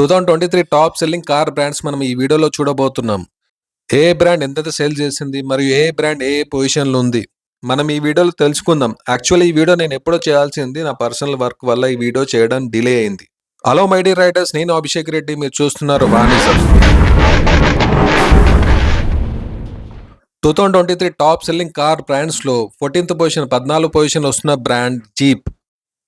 Two thousand twenty three top selling car brands మనం ఈ వీడియోలో చూడబోతున్నాం. ఏ బ్రాండ్ ఎంతెంత సేల్ చేసింది మరియు ఏ బ్రాండ్ ఏ పొజిషన్లో ఉంది? మనం ఈ వీడియోలో తెలుసుకుందాం. యాక్చువల్లీ ఈ వీడియో నేను ఎప్పుడో చేయాల్సింది నా పర్సనల్ వర్క్ వల్ల ఈ వీడియో చేయడం డిలే అయింది. హలో మై డియర్ రైటర్స్ నేను అభిషేక్ రెడ్డి మీరు చూస్తున్నారు వాణిజం two thousand twenty three top selling car బ్రాండ్స్లో fourteenth position పద్నాలుగు పొజిషన్ వస్తున్న brand Jeep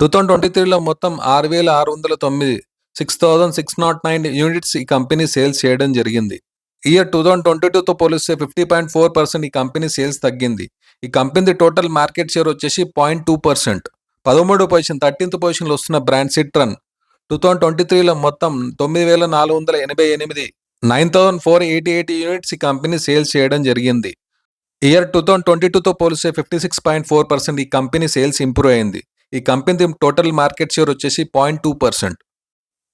two thousand twenty త్రీలో మొత్తం ఆరు వేల ఆరు వందల తొమ్మిది six thousand six nought nine units ఈ కంపెనీ సేల్స్ చేయడం జరిగింది. ఇయర్ టూ థౌజండ్ ట్వంటీ టూతో పోలిస్తే ఫిఫ్టీ పాయింట్ ఫోర్ పర్సెంట్ ఈ కంపెనీ సేల్స్ తగ్గింది. ఈ కంపెనీ టోటల్ మార్కెట్ షేర్ వచ్చేసి పాయింట్ టూ పర్సెంట్ పదమూడో పొజిషన్ థర్టీన్త్ పొజిషన్లో వస్తున్న brand Citroen two thousand twenty త్రీలో మొత్తం తొమ్మిది వేల నాలుగు వందల ఎనభై ఎనిమిది nine thousand four eighty eighty units ఈ కంపెనీ సేల్స్ చేయడం జరిగింది. ఇయర్ టూ థౌజండ్ ట్వంటీ టూతో పోలిస్తే fifty six point four percent ఈ కంపెనీ సేల్స్ ఇంప్రూవ్ అయింది. ఈ కంపెనీ టోటల్ మార్కెట్ షేర్ వచ్చేసి పాయింట్ టూ పర్సెంట్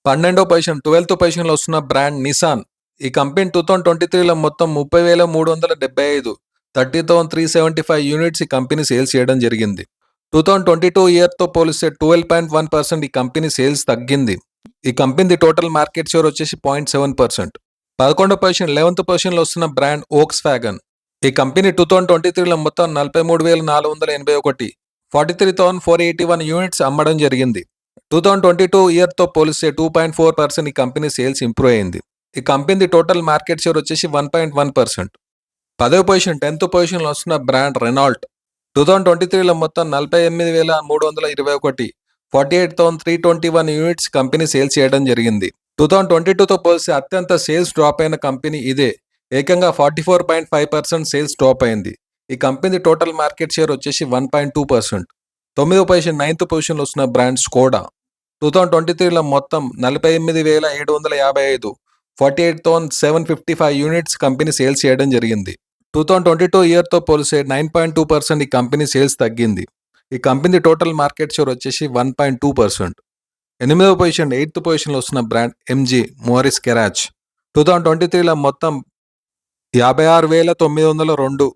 పన్నెండో పొజిషన్ ట్వెల్త్ పొజిషన్లో వస్తున్న బ్రాండ్ నిసాన్. ఈ కంపెనీ టూ థౌసండ్ ట్వంటీ త్రీలో మొత్తం ముప్పై వేల మూడు వందల డెబ్బై ఐదు thirty thousand three seventy five units ఈ కంపెనీ సేల్స్ చేయడం జరిగింది. టూ థౌసండ్ ట్వంటీ టూ ఇయర్తో పోలిస్తే ట్వెల్వ్ పాయింట్ వన్ పర్సెంట్ ఈ కంపెనీ సేల్స్ తగ్గింది. ఈ కంపెనీ టోటల్ మార్కెట్ షేర్ వచ్చేసి పాయింట్ సెవెన్ పర్సెంట్. పదకొండో పొజిషన్ లెవెన్త్ పొజిషన్లో వస్తున్న బ్రాండ్ ఓక్స్ ఫ్యాగన్ ఈ కంపెనీ టూ థౌసండ్ ట్వంటీ త్రీలో మొత్తం నలభై మూడు వేల నాలుగు వందల ఎనభై ఒకటి forty three thousand four eighty one units అమ్మడం జరిగింది. టూ థౌజండ్ ట్వంటీ టూ ఇయర్తో పోలిస్తే టూ పాయింట్ ఫోర్ పర్సెంట్ ఈ కంపెనీ సేల్స్ ఇంప్రూవ్ అయింది. ఈ కంపెనీ టోటల్ మార్కెట్ షేర్ వచ్చేసి వన్ పాయింట్ వన్ పర్సెంట్ పదవ పొజిషన్ టెన్త్ పొజిషన్లో వస్తున్న brand Renault two thousand twenty త్రీలో మొత్తం నలభై ఎనిమిది వేల మూడు వందల ఇరవై ఒకటి. Forty eight thousand three twenty one units company sales చేయడం జరిగింది. టూ థౌజండ్ ట్వంటీ టూతో పోలిస్తే అత్యంత సేల్స్ డ్రాప్ అయిన కంపెనీ ఇదే. ఏకంగా forty four point five percent sales drop అయింది. ఈ కంపెనీ టోటల్ మార్కెట్ షేర్ వచ్చేసి వన్ పాయింట్ టూ పర్సెంట్ తొమ్మిదో పొజిషన్ నైన్త్ పొజిషన్లో వస్తున్న brand Skoda two thousand twenty త్రీలో మొత్తం నలభై ఎనిమిది వేల ఏడు వందల యాభై ఐదు. Forty eight thousand seven fifty five units company sales చేయడం జరిగింది. టూ థౌజండ్ ట్వంటీ టూ ఇయర్తో పోలిస్తే నైన్ పాయింట్ టూ పర్సెంట్ ఈ కంపెనీ సేల్స్ తగ్గింది. ఈ కంపెనీ టోటల్ మార్కెట్ షేర్ వచ్చేసి వన్ పాయింట్ టూ పర్సెంట్. ఎనిమిదవ పొజిషన్ ఎయిత్ పొజిషన్లో వస్తున్న brand MG Morris garages two thousand twenty త్రీలో మొత్తం యాభై ఆరు వేల తొమ్మిది వందల రెండు.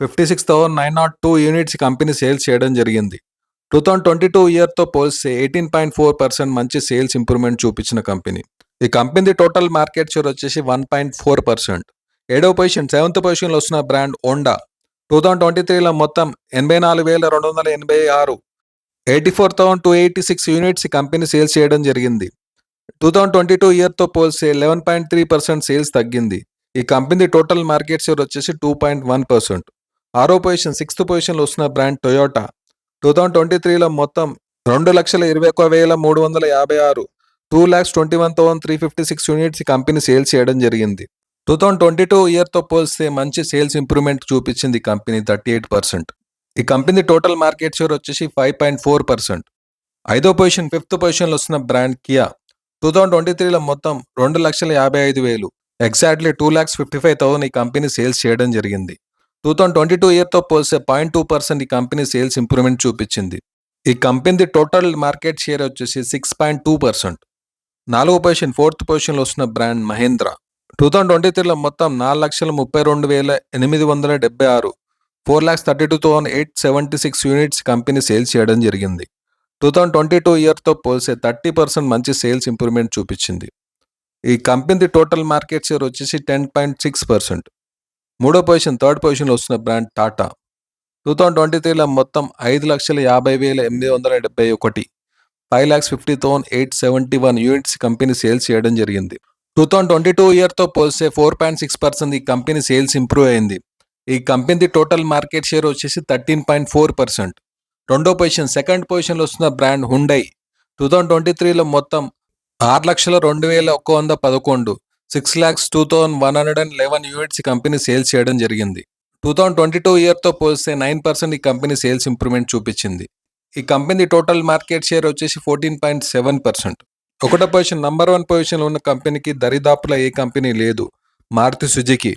Fifty six thousand nine naught two units company sales చేయడం జరిగింది. టూ థౌజండ్ ట్వంటీ టూ ఇయర్తో పోలిస్తే ఎయిటీన్ పాయింట్ ఫోర్ పర్సెంట్ మంచి సేల్స్ ఇంప్రూవ్మెంట్ చూపించిన కంపెనీ ఈ కంపెనీ టోటల్ మార్కెట్ షేర్ వచ్చేసి వన్ పాయింట్ ఫోర్ పర్సెంట్ ఏడవ పొజిషన్ సెవెంత్ పొజిషన్లో వస్తున్న brand Honda two thousand twenty త్రీలో మొత్తం ఎనభై నాలుగు వేల రెండు వందల ఎనభై ఆరు. Eighty four thousand two eighty six units ఈ కంపెనీ సేల్స్ చేయడం జరిగింది. టూ థౌజండ్ ట్వంటీ టూ ఇయర్తో పోలిస్తే eleven point three percent sales తగ్గింది. ఈ కంపెనీ టోటల్ మార్కెట్ షేర్ వచ్చేసి టూ పాయింట్ వన్ పర్సెంట్ ఆరో పొజిషన్ సిక్స్త్ పొజిషన్లో వస్తున్న brand Toyota two thousand twenty త్రీలో మొత్తం రెండు లక్షల ఇరవై ఒక వేల మూడు వందల యాభై ఆరు two lakhs twenty one thousand three fifty six units ఈ కంపెనీ సేల్స్ చేయడం జరిగింది. టూ థౌజండ్ ట్వంటీ టూ ఇయర్తో పోలిస్తే మంచి సేల్స్ ఇంప్రూవ్మెంట్ చూపించింది ఈ కంపెనీ థర్టీ ఎయిట్ పర్సెంట్ ఈ కంపెనీ టోటల్ మార్కెట్ షేర్ వచ్చేసి ఫైవ్ పాయింట్ ఫోర్ పర్సెంట్ ఐదో పొజిషన్ ఫిఫ్త్ పొజిషన్లో వస్తున్న brand Kia two thousand twenty త్రీలో మొత్తం రెండు లక్షల యాభై ఐదు వేలు. Exactly two lakhs fifty five thousand ఈ కంపెనీ సేల్స్ చేయడం జరిగింది. టూ థౌజండ్ ట్వంటీ టూ ఇయర్తో పోలిస్తే పాయింట్ టూ పర్సెంట్ ఈ కంపెనీ సేల్స్ ఇంప్రూవ్మెంట్ చూపించింది. ఈ కంపెనీది టోటల్ మార్కెట్ షేర్ వచ్చేసి సిక్స్ పాయింట్ టూ పర్సెంట్ నాలుగో పొజిషన్ ఫోర్త్ పొజిషన్లో వస్తున్న brand Mahindra. Two thousand twenty త్రీలో మొత్తం నాలుగు లక్షల ముప్పై రెండు వేల ఎనిమిది వందల డెబ్బై ఆరు four lakhs thirty two thousand eight seventy six units company sales చేయడం జరిగింది. టూ థౌజండ్ ట్వంటీ టూ ఇయర్తో పోల్చే థర్టీ పర్సెంట్ మంచి సేల్స్ ఇంప్రూవ్మెంట్ చూపించింది. ఈ కంపెనీ టోటల్ మార్కెట్ షేర్ వచ్చేసి టెన్ పాయింట్ సిక్స్ పర్సెంట్ మూడో పొజిషన్ థర్డ్ పొజిషన్లో వస్తున్న brand Tata. Two thousand twenty త్రీలో మొత్తం ఐదు లక్షల యాభై వేల ఎనిమిది వందల డెబ్బై ఒకటి. Five lakhs fifty thousand eight seventy one units company sales చేయడం జరిగింది. టూ థౌజండ్ ట్వంటీ టూ ఇయర్తో పోలిస్తే ఫోర్ పాయింట్ సిక్స్ పర్సెంట్ ఈ కంపెనీ సేల్స్ ఇంప్రూవ్ అయింది. ఈ కంపెనీది టోటల్ మార్కెట్ షేర్ వచ్చేసి థర్టీన్ పాయింట్ ఫోర్ పర్సెంట్. రెండో పొజిషన్ సెకండ్ పొజిషన్లో వస్తున్న brand Hyundai. Two thousand twenty త్రీలో మొత్తం ఆరు లక్షల రెండు వేల ఒక్క వంద పదకొండు. Six lakhs two thousand one hundred and eleven units ఈ కంపెనీ సేల్స్ చేయడం జరిగింది. టూ థౌసండ్ ట్వంటీ టూ ఇయర్తో పోలిస్తే నైన్ పర్సెంట్ ఈ కంపెనీ సేల్స్ ఇంప్రూవ్మెంట్ చూపించింది. ఈ కంపెనీ టోటల్ మార్కెట్ షేర్ వచ్చేసి ఫోర్టీన్ పాయింట్ సెవెన్ పర్సెంట్ ఒకటో పొజిషన్ నంబర్ వన్ పొజిషన్లో ఉన్న కంపెనీకి దరిదాపుల ఏ కంపెనీ లేదు. Maruti Suzuki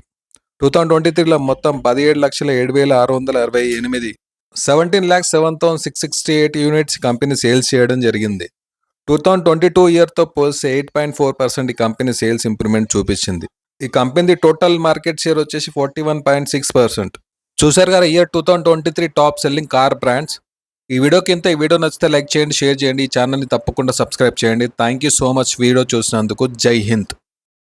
two thousand twenty త్రీలో మొత్తం పదిహేడు లక్షల ఏడు వేల ఆరు వందల అరవై ఎనిమిది. Seventeen lakhs seven thousand six sixty eight units company sales చేయడం జరిగింది. టూ థౌజండ్ ట్వంటీ టూ ఇయర్తో పోలిస్తే ఎయిట్ పాయింట్ ఫోర్ పర్సెంట్ ఈ కంపెనీ సేల్స్ ఇంప్రూవ్మెంట్ చూపించింది. ఈ కంపెనీ టోటల్ మార్కెట్ షేర్ వచ్చేసి forty one point six percent చూసారు కదా year two thousand twenty three top selling car brands ఈ వీడియో కింద ఈ వీడియో నచ్చితే లైక్ చేయండి షేర్ చేయండి. ఈ ఛానల్ని తప్పకుండా సబ్స్క్రైబ్ చేయండి. Thank you so much video చూసినందుకు జై హింద్.